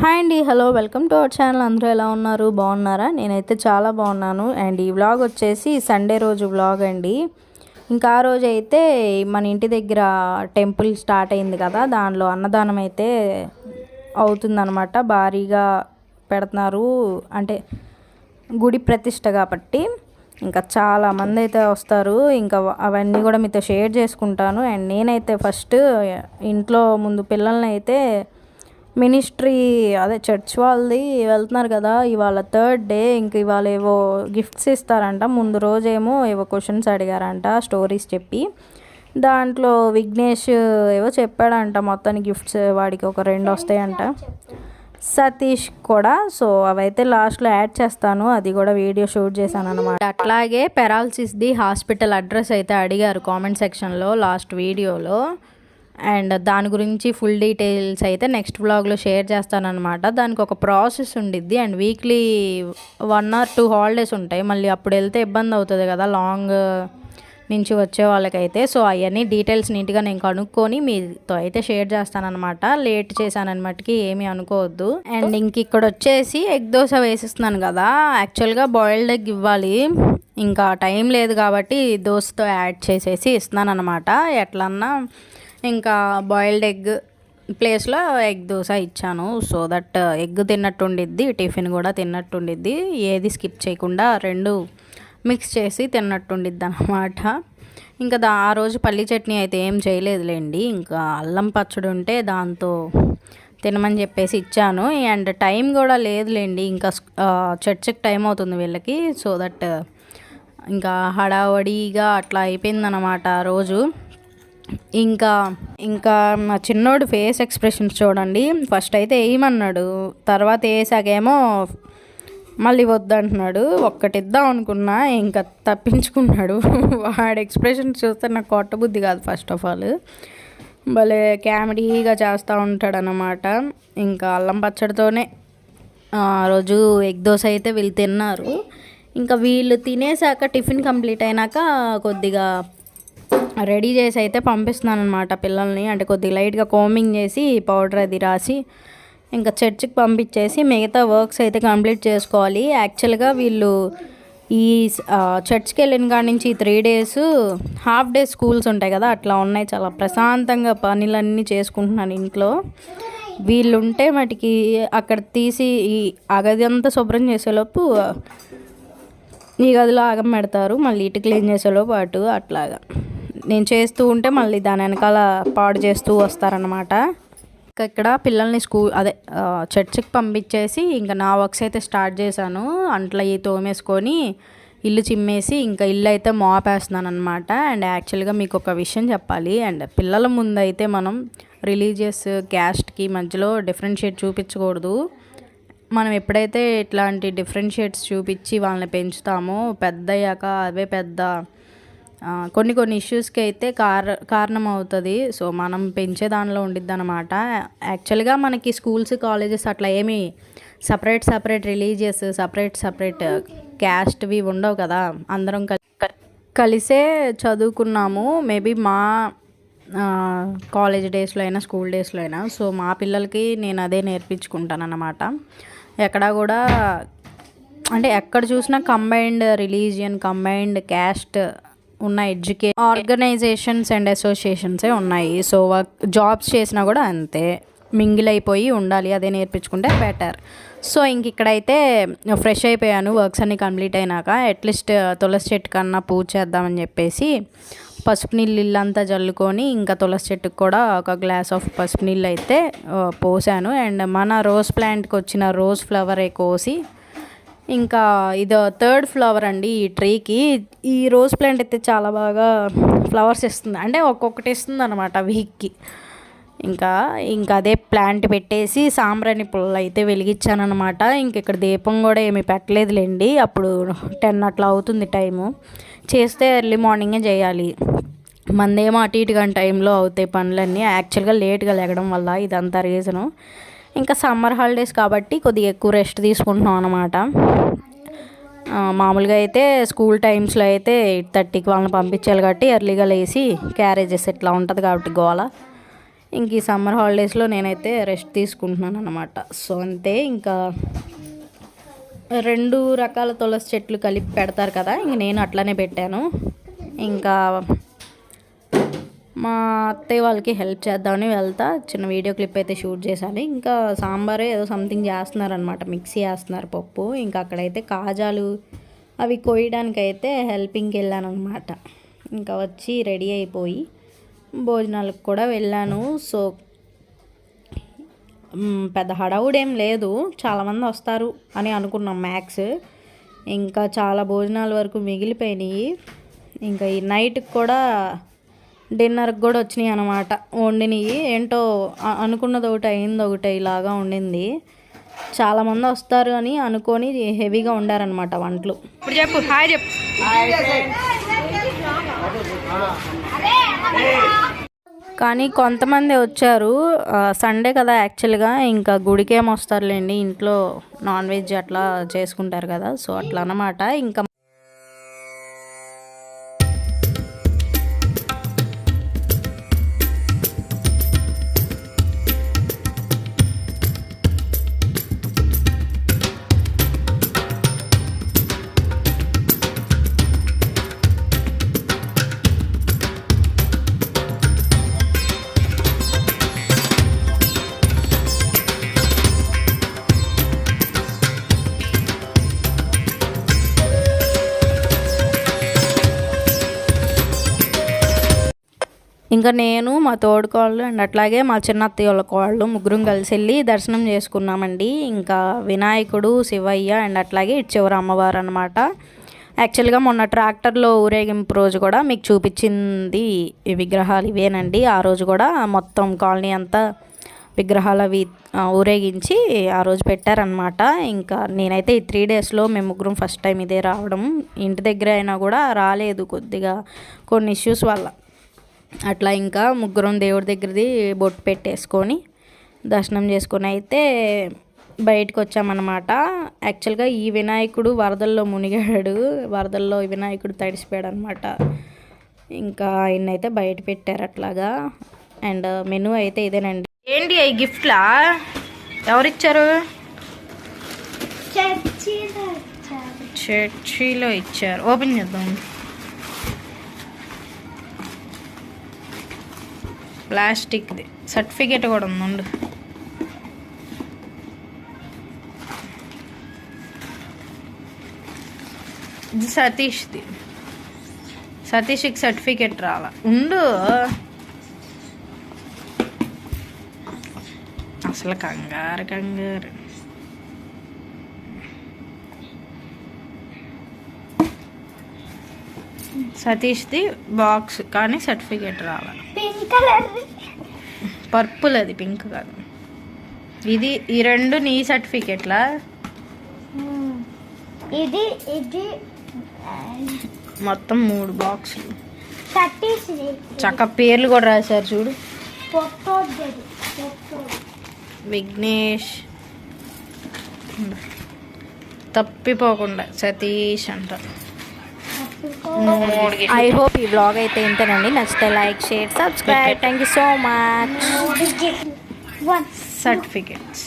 Hi అండి hello welcome to our channel. అందరూ ఎలా ఉన్నారు? బాగున్నారా? నేనైతే చాలా బాగున్నాను. అండ్ ఈ వ్లాగ్ వచ్చేసి సండే రోజు వ్లాగ్ అండి. ఇంకా ఆ రోజు అయితే మన ఇంటి దగ్గర టెంపుల్ స్టార్ట్ అయింది కదా దానిలో అన్నదానం అయితే అవుతుందన్నమాట. భారీగా పెడుతున్నారు. అంటే గుడి ప్రతిష్ట కాబట్టి ఇంకా చాలా మంది అయితే వస్తారు. ఇంకా అవన్నీ కూడా మీతో షేర్ చేసుకుంటాను. అండ్ నేనైతే ఫస్ట్ ఇంట్లో ముందు పిల్లల్ని అయితే మినిస్ట్రీ అదే చర్చ్ వాళ్ళది వెళ్తున్నారు కదా ఇవాళ థర్డ్ డే ఇంక ఇవాళ ఏవో గిఫ్ట్స్ ఇస్తారంట. ముందు రోజేమో ఏవో క్వశ్చన్స్ అడిగారంట స్టోరీస్ చెప్పి. దాంట్లో విఘ్నేష్ ఏవో చెప్పాడంట మొత్తాన్ని గిఫ్ట్స్ వాడికి ఒక రెండు వస్తాయంట. సతీష్ కూడా సో అవైతే లాస్ట్లో యాడ్ చేస్తాను అది కూడా వీడియో షూట్ చేశాను అనమాట అట్లాగే పెరాలసిస్ది హాస్పిటల్ అడ్రస్ అయితే అడిగారు కామెంట్ సెక్షన్లో లాస్ట్ వీడియోలో. అండ్ దాని గురించి ఫుల్ డీటెయిల్స్ అయితే నెక్స్ట్ బ్లాగ్లో షేర్ చేస్తానమాట దానికి ఒక ప్రాసెస్ ఉండిద్ది. And weekly one or two holidays ఉంటాయి. మళ్ళీ అప్పుడు వెళ్తే ఇబ్బంది అవుతుంది కదా లాంగ్ నుంచి వచ్చే వాళ్ళకైతే. సో అవన్నీ డీటెయిల్స్ నీట్గా నేను కనుక్కొని మీతో అయితే షేర్ చేస్తానమాట లేట్ చేశానన్నమాటకి ఏమీ అనుకోవద్దు. అండ్ ఇంక ఇక్కడ వచ్చేసి ఎగ్ దోశ వేసిస్తున్నాను కదా. యాక్చువల్గా బాయిల్డ్ ఎగ్ ఇవ్వాలి. ఇంకా టైం లేదు కాబట్టి దోశతో యాడ్ చేసేసి ఇస్తున్నాను అనమాట ఎట్లన్నా ఇంకా బాయిల్డ్ ఎగ్ ప్లేస్లో ఎగ్ దోశ ఇచ్చాను. సో దట్ ఎగ్ uh, తిన్నట్టు ఉండిద్ది టిఫిన్ కూడా తిన్నట్టు ఉండిద్ది ఏది స్కిప్ చేయకుండా రెండు మిక్స్ చేసి తిన్నట్టు అనమాట ఇంకా దా ఆ రోజు పల్లి చట్నీ అయితే ఏం చేయలేదులేండి. ఇంకా అల్లం పచ్చడి ఉంటే దాంతో తినమని చెప్పేసి ఇచ్చాను. అండ్ టైం కూడా లేదులేండి. ఇంకా చర్చికి టైం అవుతుంది వీళ్ళకి. సో దట్ uh, ఇంకా హడావడిగా అట్లా అయిపోయిందనమాట ఆ రోజు. ఇంకా ఇంకా మా చిన్నోడు ఫేస్ ఎక్స్ప్రెషన్స్ చూడండి. ఫస్ట్ అయితే వేయమన్నాడు తర్వాత వేసాకేమో మళ్ళీ వద్దంటున్నాడు. ఒక్కటి ఇద్దాం అనుకున్నా ఇంకా తప్పించుకున్నాడు. వాడి ఎక్స్ప్రెషన్స్ చూస్తే నాకు కొట్టబుద్ధి కాదు ఫస్ట్ ఆఫ్ ఆల్. భలే కామెడీగా చేస్తూ ఉంటాడు ఇంకా అల్లం పచ్చడితోనే ఆ రోజు ఎగ్ దోశ అయితే వీళ్ళు తిన్నారు. ఇంకా వీళ్ళు తినేసాక టిఫిన్ కంప్లీట్ అయినాక కొద్దిగా రెడీ చేసి అయితే పంపిస్తున్నాను అనమాట పిల్లల్ని. అంటే కొద్దిగా లైట్గా కోమింగ్ చేసి పౌడర్ అది రాసి ఇంకా చర్చికి పంపించేసి మిగతా వర్క్స్ అయితే కంప్లీట్ చేసుకోవాలి. యాక్చువల్గా వీళ్ళు ఈ చర్చ్కి వెళ్ళిన కాడి నుంచి three days half day schools ఉంటాయి కదా అట్లా ఉన్నాయి చాలా ప్రశాంతంగా పనులన్నీ చేసుకుంటున్నాను ఇంట్లో. వీళ్ళు ఉంటే మటుకి అక్కడ తీసి ఈ అగది అంతా శుభ్రం చేసేలోపు ఈ గదిలో ఆగం పెడతారు. మళ్ళీ ఇటు క్లీన్ చేసేలోపు అటు అట్లాగా. నేను చేస్తూ ఉంటే మళ్ళీ దాని వెనకాల పాడు చేస్తూ వస్తారనమాట ఇంకా ఇక్కడ పిల్లల్ని స్కూల్ అదే చర్చికి పంపించేసి ఇంకా నా వర్క్స్ అయితే స్టార్ట్ చేశాను. అంట్లో ఈ తోమేసుకొని ఇల్లు చిమ్మేసి ఇంకా ఇల్లు అయితే మోపేస్తున్నాను అనమాట అండ్ యాక్చువల్గా మీకు ఒక విషయం చెప్పాలి. అండ్ పిల్లల ముందు అయితే మనం రిలీజియస్ క్యాస్ట్కి మధ్యలో డిఫరెన్షియేట్ చూపించకూడదు. మనం ఎప్పుడైతే ఇట్లాంటి డిఫరెన్షియేట్స్ చూపించి వాళ్ళని పెంచుతామో పెద్ద అయ్యాక అవే పెద్ద కొన్ని కొన్ని ఇష్యూస్కి అయితే కార కారణం అవుతుంది సో మనం పెంచే దానిలో ఉండిద్ది అనమాట యాక్చువల్గా మనకి స్కూల్స్ కాలేజెస్ అట్లా ఏమి separate separate religious separate separate క్యాస్ట్వి ఉండవు కదా. అందరం కలిసే చదువుకున్నాము. మేబీ మా కాలేజ్ డేస్లో అయినా స్కూల్ డేస్లో అయినా. సో మా పిల్లలకి నేను అదే నేర్పించుకుంటాను అన్నమాట ఎక్కడ కూడా అంటే ఎక్కడ చూసినా కంబైన్డ్ రిలీజియన్ కంబైన్డ్ క్యాస్ట్ ఉన్న ఎడ్యుకే ఆర్గనైజేషన్స్ అండ్ అసోసియేషన్సే ఉన్నాయి. సో వర్క్ జాబ్స్ చేసినా కూడా అంతే. మింగిల్ అయిపోయి ఉండాలి అదే నేర్పించుకుంటే బెటర్ సో ఇంక ఇక్కడైతే ఫ్రెష్ అయిపోయాను వర్క్స్ అన్ని కంప్లీట్ అయినాక అట్లీస్ట్ తులసి చెట్టు కన్నా పూజ చేద్దామని చెప్పేసి పసుపు నీళ్ళు ఇల్లంతా జల్లుకొని ఇంకా తులసి చెట్టుకు కూడా ఒక గ్లాస్ ఆఫ్ పసుపు నీళ్ళు అయితే పోసాను. అండ్ మన రోజ్ ప్లాంట్కి వచ్చిన రోజ్ ఫ్లవరే కోసి ఇంకా ఇది థర్డ్ ఫ్లవర్ అండి ఈ ట్రీకి ఈ రోజ్ ప్లాంట్ అయితే చాలా బాగా ఫ్లవర్స్ ఇస్తుంది. అంటే ఒక్కొక్కటి ఇస్తుంది అనమాట వీక్కి ఇంకా ఇంకా అదే ప్లాంట్ పెట్టేసి సాంబ్రాణి పుల్లలు అయితే వెలిగించానమాట ఇంక ఇక్కడ దీపం కూడా ఏమి పెట్టలేదులేండి. అప్పుడు టెన్ అట్లా అవుతుంది టైము చేస్తే ఎర్లీ మార్నింగే చేయాలి. మందేమో అటు ఇటుగా టైంలో అవుతాయి పనులన్నీ. యాక్చువల్గా లేట్గా లేగడం వల్ల ఇదంతా రీజను ఇంకా సమ్మర్ హాలిడేస్ కాబట్టి కొద్దిగా ఎక్కువ రెస్ట్ తీసుకుంటున్నాం అనమాట మామూలుగా అయితే స్కూల్ టైమ్స్లో అయితే ఎయిట్ థర్టీకి వాళ్ళని పంపించాలి కాబట్టి ఎర్లీగా లేసి క్యారేజెస్ ఇట్లా ఉంటుంది కాబట్టి గోల. ఇంక ఈ సమ్మర్ హాలిడేస్లో నేనైతే రెస్ట్ తీసుకుంటున్నాను అనమాట సో అంతే ఇంకా రెండు రకాల తులసి చెట్లు కలిపి పెడతారు కదా ఇంక నేను అట్లానే పెట్టాను. ఇంకా మా అత్తయ్య వాళ్ళకి హెల్ప్ చేద్దామని వెళ్తా. చిన్న వీడియో క్లిప్ అయితే షూట్ చేశాను. ఇంకా సాంబారే ఏదో సంథింగ్ చేస్తున్నారనమాట మిక్సీ వేస్తున్నారు పప్పు. ఇంకా అక్కడైతే కాజాలు అవి కోయడానికి అయితే హెల్పింగ్కి వెళ్ళాను అనమాట ఇంకా వచ్చి రెడీ అయిపోయి భోజనాలకు కూడా వెళ్ళాను. సో పెద్ద హడావుడేం లేదు. చాలామంది వస్తారు అని అనుకున్నాం మ్యాక్స్ ఇంకా చాలా భోజనాల వరకు మిగిలిపోయినాయి. ఇంకా ఈ నైట్కి కూడా డిన్నర్కి కూడా వచ్చినాయి అనమాట వండినవి ఏంటో అనుకున్నది ఒకటి అయింది ఒకటి ఇలాగా ఉండింది. చాలామంది వస్తారు అని అనుకొని హెవీగా ఉండారనమాట వంటలు. ఇప్పుడు చెప్పు హాయ్ చెప్పు. కానీ కొంతమంది వచ్చారు. సండే కదా యాక్చువల్గా. ఇంకా గుడికి ఏం వస్తారులేండి. ఇంట్లో నాన్ వెజ్ అట్లా చేసుకుంటారు కదా. సో అట్లా అన్నమాట. ఇంకా ఇంకా నేను మా తోడుకోళ్ళు అండ్ అట్లాగే మా చిన్న అత్తయ్య వాళ్ళ కోళ్ళు ముగ్గురం కలిసి వెళ్ళి దర్శనం చేసుకున్నామండి. ఇంకా వినాయకుడు శివయ్య అండ్ అట్లాగే ఇటు అమ్మవారు అనమాట యాక్చువల్గా మొన్న ట్రాక్టర్లో ఊరేగింపు రోజు కూడా మీకు చూపించింది ఈ విగ్రహాలు ఇవేనండి. ఆ రోజు కూడా మొత్తం కాలనీ అంతా విగ్రహాలు అవి ఊరేగించి ఆ రోజు పెట్టారనమాట ఇంకా నేనైతే ఈ త్రీ డేస్లో మేము ముగ్గురం ఫస్ట్ టైం ఇదే రావడం. ఇంటి దగ్గర అయినా కూడా రాలేదు కొద్దిగా కొన్ని ఇష్యూస్ వల్ల. అట్లా ఇంకా ముగ్గురం దేవుడి దగ్గరది బొట్టు పెట్టేసుకొని దర్శనం చేసుకొని అయితే బయటకు వచ్చామన్నమాట. యాక్చువల్గా ఈ వినాయకుడు వరదల్లో మునిగాడు. వరదల్లో వినాయకుడు తడిసిపోయాడు అనమాట ఇంకా ఆయన అయితే బయట పెట్టారు అట్లాగా. అండ్ మెనూ అయితే ఇదేనండి. ఏంటి ఈ గిఫ్ట్లా? ఎవరిచ్చారు? చర్చిలో ఇచ్చారు. ఓపెన్ చేద్దాం. ప్లాస్టిక్ది. సర్టిఫికేట్ కూడా ఉందండు. ఇది సతీష్ది. సతీష్కి సర్టిఫికేట్ రాల. ఉండు. అసలు కంగారు కంగారు. సతీష్ది బాక్స్ కానీ సర్టిఫికేట్ రావాలి పర్పుల్ అది పింక్ కాదు. ఇది ఈ రెండు నీ సర్టిఫికెట్లా? ఇది ఇది మొత్తం మూడు బాక్సులు. చక్క పేర్లు కూడా రాశారు చూడు. విఘ్నేష్. తప్పిపోకుండా సతీష్ అంట. ఐ హోప్ ఈ బ్లాగ్ అయితే ఇంతేనండి. నచ్చితే like share subscribe thank you so much certificates